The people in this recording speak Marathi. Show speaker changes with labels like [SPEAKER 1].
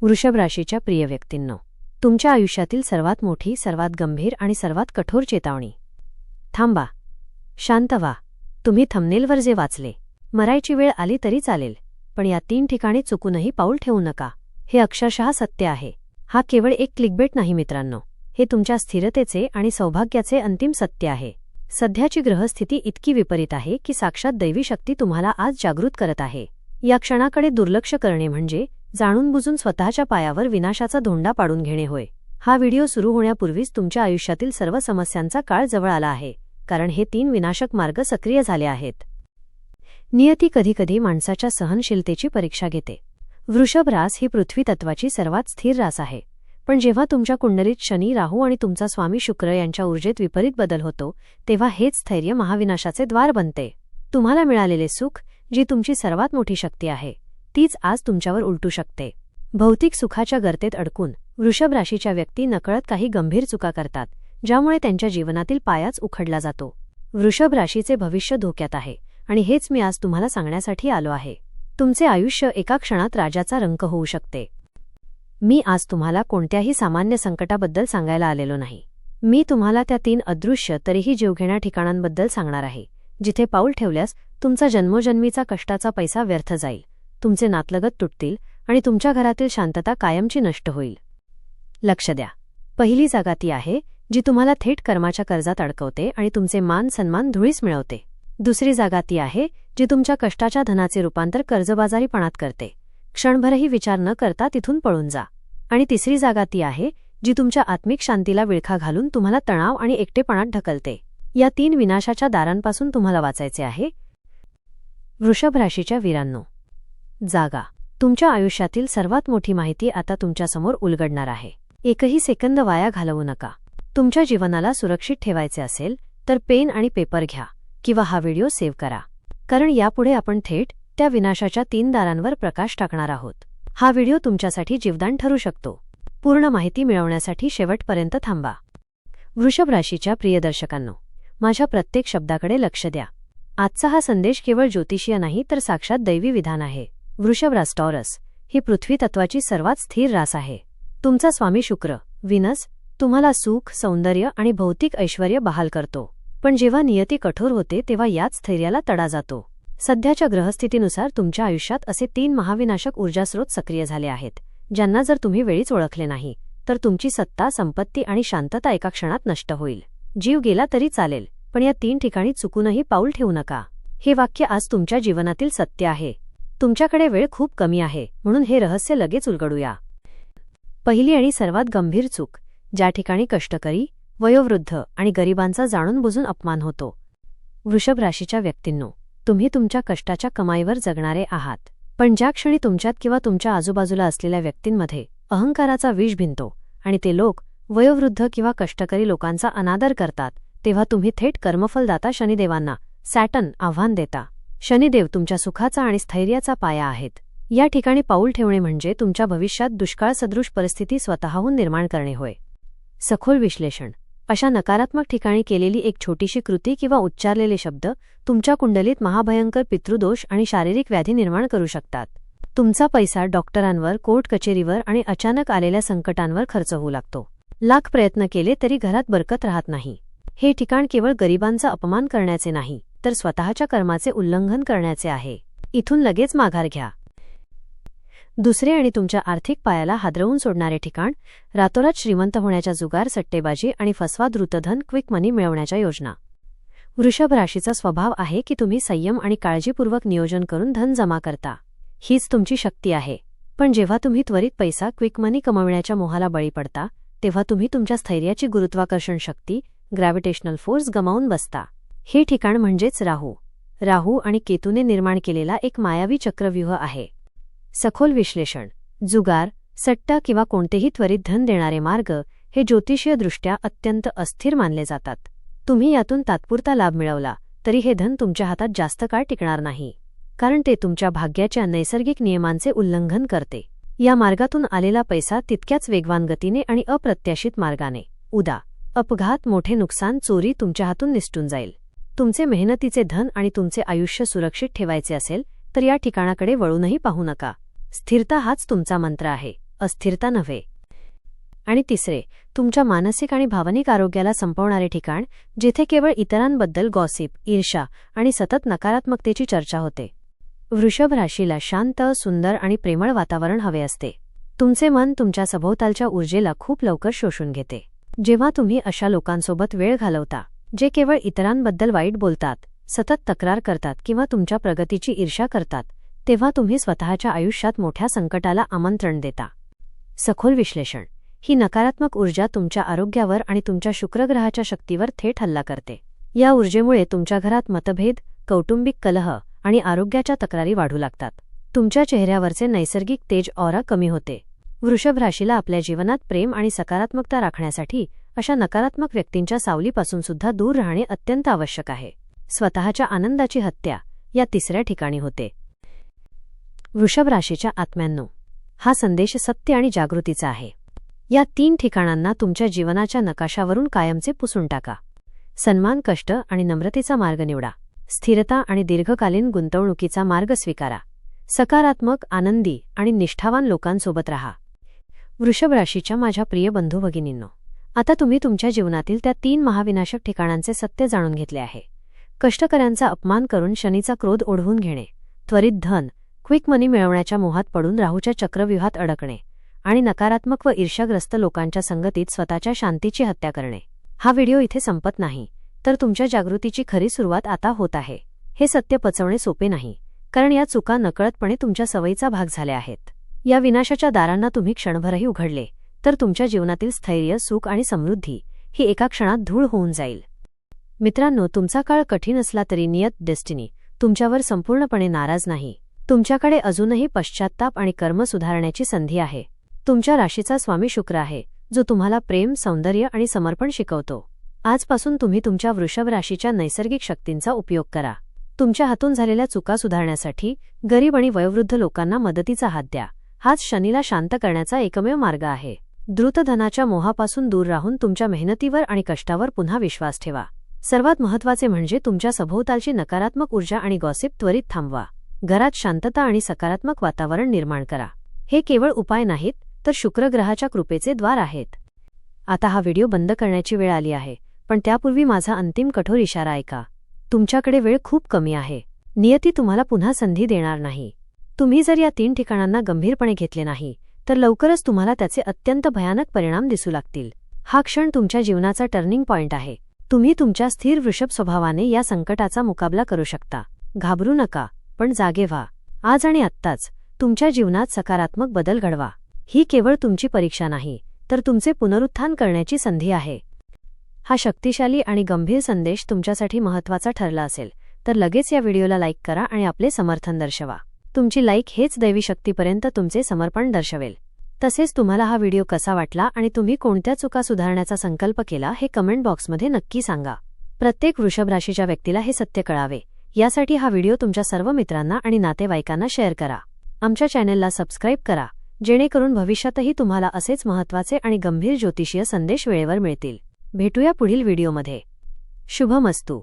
[SPEAKER 1] वृषभ राशीच्या प्रिय व्यक्तींनो तुमच्या आयुष्यातील सर्वात मोठी सर्वात गंभीर आणि सर्वात कठोर चेतावणी. थांबा. शांत व्हा. तुम्ही थमनेलवर जे वाचले मरायची वेळ आली तरी चालेल पण या तीन ठिकाणी चुकूनही पाऊल ठेवू नका. हे अक्षरशः सत्य आहे. हा केवळ एक क्लिकबेट नाही मित्रांनो. हे तुमच्या स्थिरतेचे आणि सौभाग्याचे अंतिम सत्य आहे. सध्याची ग्रहस्थिती इतकी विपरीत आहे की साक्षात दैवी शक्ती तुम्हाला आज जागृत करत आहे. या क्षणाकडे दुर्लक्ष करणे म्हणजे जाणून बुजून स्वतःच्या पायावर विनाशाचा धोंडा पाडून घेणे होय. हा व्हिडिओ सुरू होण्यापूर्वीच तुमच्या आयुष्यातील सर्व समस्यांचा काळ जवळ आला आहे कारण हे तीन विनाशक मार्ग सक्रिय झाले आहेत. नियती कधीकधी माणसाच्या सहनशीलतेची परीक्षा घेते. वृषभ रास ही पृथ्वी तत्वाची सर्वात स्थिर रास आहे. पण जेव्हा तुमच्या कुंडलीत शनी राहू आणि तुमचा स्वामी शुक्र यांच्या ऊर्जेत विपरीत बदल होतो तेव्हा हेच स्थैर्य महाविनाशाचे द्वार बनते. तुम्हाला मिळालेले सुख जी तुमची सर्वात मोठी शक्ती आहे. तीच आज तुमच्यावर उलटू शकते. भौतिक सुखाच्या गर्तेत अडकून वृषभ राशीच्या व्यक्ती नकळत काही गंभीर चुका करतात ज्यामुळे त्यांच्या जीवनातील पायाच उखडला जातो. वृषभ राशीचे भविष्य धोक्यात आहे आणि हेच मी आज तुम्हाला सांगण्यासाठी आलो आहे. तुमचे आयुष्य एका क्षणात राजाचा रंक होऊ शकते. मी आज तुम्हाला कोणत्याही सामान्य संकटाबद्दल सांगायला आलेलो नाही. मी तुम्हाला त्या तीन अदृश्य तरीही जीवघेण्या ठिकाणांबद्दल सांगणार आहे जिथे पाऊल ठेवल्यास तुमचा जन्मोजन्मीचा कष्टाचा पैसा व्यर्थ जाईल. तुमचे नातलगत तुटतील आणि तुमच्या घरातील शांतता कायमची नष्ट होईल. लक्ष द्या. पहिली जागा ती आहे जी तुम्हाला थेट कर्माच्या कर्जात अडकवते आणि तुमचे मान सन्मान धुळीस मिळवते. दुसरी जागा ती आहे जी तुमच्या कष्टाच्या धनाचे रूपांतर कर्जबाजारीपणात करते. क्षणभरही विचार न करता तिथून पळून जा. आणि तिसरी जागा ती आहे जी तुमच्या आत्मिक शांतीला विळखा घालून तुम्हाला तणाव आणि एकटेपणात ढकलते. या तीन विनाशाच्या दारांपासून तुम्हाला वाचायचे आहे. वृषभ राशीच्या वीरांनो जागा. तुमच्या आयुष्यातील सर्वात मोठी माहिती आता तुमच्यासमोर उलगडणार आहे. एकही सेकंद वाया घालवू नका. तुमच्या जीवनाला सुरक्षित ठेवायचे असेल तर पेन आणि पेपर घ्या किंवा हा व्हिडिओ सेव्ह करा. कारण यापुढे आपण थेट त्या विनाशाच्या तीन दारांवर प्रकाश टाकणार आहोत. हा व्हिडिओ तुमच्यासाठी जीवदान ठरू शकतो. पूर्ण माहिती मिळवण्यासाठी शेवटपर्यंत थांबा. वृषभ राशीच्या प्रियदर्शकांनो माझ्या प्रत्येक शब्दाकडे लक्ष द्या. आजचा हा संदेश केवळ ज्योतिषीय नाही तर साक्षात दैवी विधान आहे. वृषभरास टॉरस ही पृथ्वी तत्वाची सर्वात स्थिर रास आहे. तुमचा स्वामी शुक्र विनस तुम्हाला सुख सौंदर्य आणि भौतिक ऐश्वर बहाल करतो. पण जेव्हा नियती कठोर होते तेव्हा याच स्थैर्याला तडा जातो. सध्याच्या ग्रहस्थितीनुसार तुमच्या आयुष्यात असे तीन महाविनाशक ऊर्जास्रोत सक्रिय झाले आहेत ज्यांना जर तुम्ही वेळीच ओळखले नाही तर तुमची सत्ता संपत्ती आणि शांतता एका क्षणात नष्ट होईल. जीव गेला तरी चालेल पण या तीन ठिकाणी चुकूनही पाऊल ठेवू नका. हे वाक्य आज तुमच्या जीवनातील सत्य आहे. तुमच्याकडे वेळ खूप कमी आहे म्हणून हे रहस्य लगेच उलगडूया. पहिली आणि सर्वात गंभीर चूक ज्या ठिकाणी कष्टकरी वयोवृद्ध आणि गरिबांचा जाणून बुजून अपमान होतो. वृषभ राशीच्या व्यक्तींनो तुम्ही तुमच्या कष्टाच्या कमाईवर जगणारे आहात पण ज्या क्षणी तुमच्यात किंवा तुमच्या आजूबाजूला असलेल्या व्यक्तींमध्ये अहंकाराचा विष भिनतो आणि ते लोक वयोवृद्ध किंवा कष्टकरी लोकांचा अनादर करतात तेव्हा तुम्ही थेट कर्मफलदाता शनिदेवांना सॅटन आव्हान देता. शनिदेव तुमच्या सुखाचा आणि स्थैर्याचा पाया आहेत. या ठिकाणी पाऊल ठेवणे म्हणजे तुमच्या भविष्यात दुष्काळ सदृश परिस्थिती स्वतःहून निर्माण करणे होय. सखोल विश्लेषण. अशा नकारात्मक ठिकाणी केलेली एक छोटीशी कृती किंवा उच्चारलेले शब्द तुमच्या कुंडलीत महाभयंकर पितृदोष आणि शारीरिक व्याधी निर्माण करू शकतात. तुमचा पैसा डॉक्टरांवर कोर्ट कचेरीवर आणि अचानक आलेल्या संकटांवर खर्च होऊ लागतो. लाख प्रयत्न केले तरी घरात बरकत राहत नाही. हे ठिकाण केवळ गरिबांचा अपमान करण्याचे नाही. तर स्वतःच्या कर्माचे उल्लंघन करण्याचे आहे. इथून लगेच माघार घ्या. दुसरे आणि तुमच्या आर्थिक पायाला हादरवून सोडणारे ठिकाण रातोरात श्रीमंत होण्याच्या जुगार सट्टेबाजी आणि फसवा द्रुतधन क्विक मनी मिळवण्याच्या योजना. वृषभ राशीचा स्वभाव आहे की तुम्ही संयम आणि काळजीपूर्वक नियोजन करून धन जमा करता. हीच तुमची शक्ती आहे. पण जेव्हा तुम्ही त्वरित पैसा क्विक मनी कमविण्याच्या मोहाला बळी पडता तेव्हा तुम्ही तुमच्या स्थैर्याची गुरुत्वाकर्षण शक्ती ग्रॅव्हिटेशनल फोर्स गमावून बसता. हे ठिकाण म्हणजेच राहू. राहू आणि केतूने निर्माण केलेला एक मायावी चक्रव्यूह आहे. सखोल विश्लेषण जुगार सट्टा किंवा कोणतेही त्वरित धन देणारे मार्ग हे ज्योतिषीयदृष्ट्या अत्यंत अस्थिर मानले जातात. तुम्ही यातून तात्पुरता लाभ मिळवला तरी हे धन तुमच्या हातात जास्त काळ टिकणार नाही. कारण ते तुमच्या भाग्याच्या नैसर्गिक नियमांचे उल्लंघन करते. या मार्गातून आलेला पैसा तितक्याच वेगवान गतीने आणि अप्रत्याशित मार्गाने. उदा अपघात मोठे नुकसान चोरी तुमच्या हातून निसटून जाईल. तुमचे मेहनतीचे धन आणि तुमचे आयुष्य सुरक्षित ठेवायचे असेल तर या ठिकाणाकडे वळूनही पाहू नका. स्थिरता हाच तुमचा मंत्र आहे अस्थिरता नव्हे. आणि तिसरे तुमच्या मानसिक आणि भावनिक आरोग्याला संपवणारे ठिकाण जिथे केवळ इतरांबद्दल गॉसिप ईर्षा आणि सतत नकारात्मकतेची चर्चा होते. वृषभ राशीला शांत सुंदर आणि प्रेमळ वातावरण हवे असते. तुमचे मन तुमच्या सभोवतालच्या ऊर्जेला खूप लवकर शोषून घेते. जेव्हा तुम्ही अशा लोकांसोबत वेळ घालवता जे केवळ इतरांबद्दल वाईट बोलतात सतत तक्रार करतात किंवा तुमच्या प्रगतीची ईर्षा करतात तेव्हा तुम्ही स्वतःच्या आयुष्यात मोठ्या संकटाला आमंत्रण देता. सखोल विश्लेषण. ही नकारात्मक ऊर्जा तुमच्या आरोग्यावर आणि तुमच्या शुक्रग्रहाच्या शक्तीवर थेट हल्ला करते. या ऊर्जेमुळे तुमच्या घरात मतभेद कौटुंबिक कलह आणि आरोग्याच्या तक्रारी वाढू लागतात. तुमच्या चेहऱ्यावरचे नैसर्गिक तेज ऑरा कमी होते. वृषभ राशीला आपल्या जीवनात प्रेम आणि सकारात्मकता राखण्यासाठी अशा नकारात्मक व्यक्तींच्या सावलीपासून सुद्धा दूर राहणे अत्यंत आवश्यक आहे. स्वतःच्या आनंदाची हत्या या तिसऱ्या ठिकाणी होते. वृषभ राशीच्या आत्म्यांनो हा संदेश सत्य आणि जागृतीचा आहे. या तीन ठिकाणांना तुमच्या जीवनाच्या नकाशावरून कायमचे पुसून टाका. सन्मान कष्ट आणि नम्रतेचा मार्ग निवडा. स्थिरता आणि दीर्घकालीन गुंतवणुकीचा मार्ग स्वीकारा. सकारात्मक आनंदी आणि निष्ठावान लोकांसोबत राहा. वृषभ राशीच्या माझ्या प्रिय बंधू भगिनींनो आता तुम्ही तुमच्या जीवनातील त्या तीन महाविनाशक ठिकाणांचे सत्य जाणून घेतले आहे. कष्टकऱ्यांचा अपमान करून शनीचा क्रोध ओढवून घेणे त्वरित धन क्विक मनी मिळवण्याच्या मोहात पडून राहूच्या चक्रव्यूहात अडकणे आणि नकारात्मक व ईर्ष्याग्रस्त लोकांच्या संगतीत स्वतःच्या शांतीची हत्या करणे. हा व्हिडिओ इथे संपत नाही तर तुमच्या जागृतीची खरी सुरुवात आता होत आहे. हे सत्य पचवणे सोपे नाही कारण या चुका नकळतपणे तुमच्या सवयीचा भाग झाल्या आहेत. या विनाशाच्या दारांना तुम्ही क्षणभरही उघडले तर तुमच्या जीवनातील स्थैर्य सुख आणि समृद्धी ही एका क्षणात धूळ होऊन जाईल. मित्रांनो तुमचा काळ कठीण असला तरी नियत डेस्टिनी तुमच्यावर संपूर्णपणे नाराज नाही. तुमच्याकडे अजूनही पश्चात्ताप आणि कर्म सुधारण्याची संधी आहे. तुमच्या राशीचा स्वामी शुक्र आहे जो तुम्हाला प्रेम सौंदर्य आणि समर्पण शिकवतो. आजपासून तुम्ही तुमच्या वृषभ राशीच्या नैसर्गिक शक्तींचा उपयोग करा. तुमच्या हातून झालेल्या चुका सुधारण्यासाठी गरीब आणि वयोवृद्ध लोकांना मदतीचा हात द्या. हाच शनीला शांत करण्याचा एकमेव मार्ग आहे. द्रुतधनाच्या मोहापासून दूर राहून तुमच्या मेहनतीवर आणि कष्टावर पुन्हा विश्वास ठेवा. सर्वात महत्त्वाचे म्हणजे तुमच्या सभोवतालची नकारात्मक ऊर्जा आणि गॉसिप त्वरित थांबवा. घरात शांतता आणि सकारात्मक वातावरण निर्माण करा. हे केवळ उपाय नाहीत तर शुक्रग्रहाच्या कृपेचे द्वार आहेत. आता हा व्हिडिओ बंद करण्याची वेळ आली आहे पण त्यापूर्वी माझा अंतिम कठोर इशारा ऐका. तुमच्याकडे वेळ खूप कमी आहे. नियती तुम्हाला पुन्हा संधी देणार नाही. तुम्ही जर या तीन ठिकाणांना गंभीरपणे घेतले नाही तर लवकरच तुम्हाला त्याचे अत्यंत भयानक परिणाम दिसू लागतील. हा क्षण तुमच्या जीवनाचा टर्निंग पॉइंट आहे. तुम्ही तुमच्या स्थिर वृषभ स्वभावाने या संकटाचा मुकाबला करू शकता. घाबरू नका पण जागे व्हा. आज आणि आत्ताच तुमच्या जीवनात सकारात्मक बदल घडवा. ही केवळ तुमची परीक्षा नाही तर तुमचे पुनरुत्थान करण्याची संधी आहे. हा शक्तिशाली आणि गंभीर संदेश तुमच्यासाठी महत्त्वाचा ठरला असेल तर लगेच या व्हिडिओला लाईक करा आणि आपले समर्थन दर्शवा. तुमची लाईक हेच दैवी शक्तीपर्यंत तुमचे समर्पण दर्शवेल. तसेच तुम्हाला हा व्हिडिओ कसा वाटला आणि तुम्ही कोणत्या चुका सुधारण्याचा संकल्प केला हे कमेंट बॉक्समध्ये नक्की सांगा. प्रत्येक वृषभ राशीच्या व्यक्तीला हे सत्य कळावे. यासाठी हा व्हिडिओ तुमच्या सर्व मित्रांना आणि नातेवाईकांना शेअर करा. आमच्या चॅनेलला सबस्क्राईब करा जेणेकरून भविष्यातही तुम्हाला असेच महत्त्वाचे आणि गंभीर ज्योतिषीय संदेश वेळेवर मिळतील. भेटूया पुढील व्हिडिओमध्ये. शुभमस्तू.